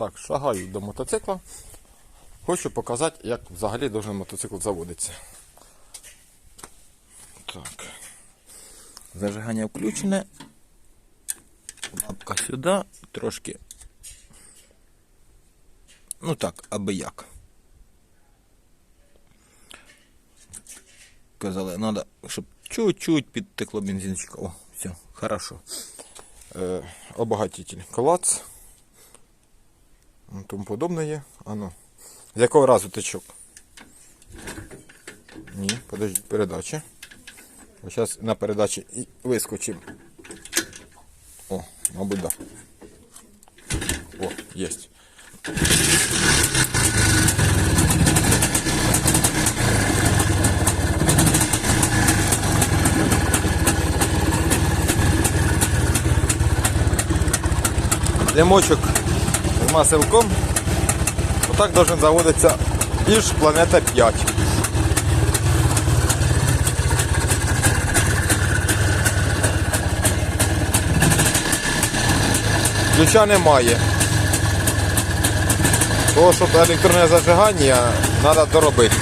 Так, шагаю до мотоцикла. Хочу показати, як взагалі должен мотоцикл заводитися. Так. Зажигання включене. Лапка сюди, трошки. Ну так, аби як. Казали, треба, щоб чуть-чуть підтекло бензинчика. О, все, хорошо. Е, обогатитель клац. Тому подобне є. А ну. З якого разу течок? Ні, подожди, передачі. Зараз на передачі і вискочимо. О, мабуть, да. О, єсть. Димочок з маселком. Отак должен заводитися іж планета 5. Ключа немає. Того, щоб електронне зажигання треба доробити.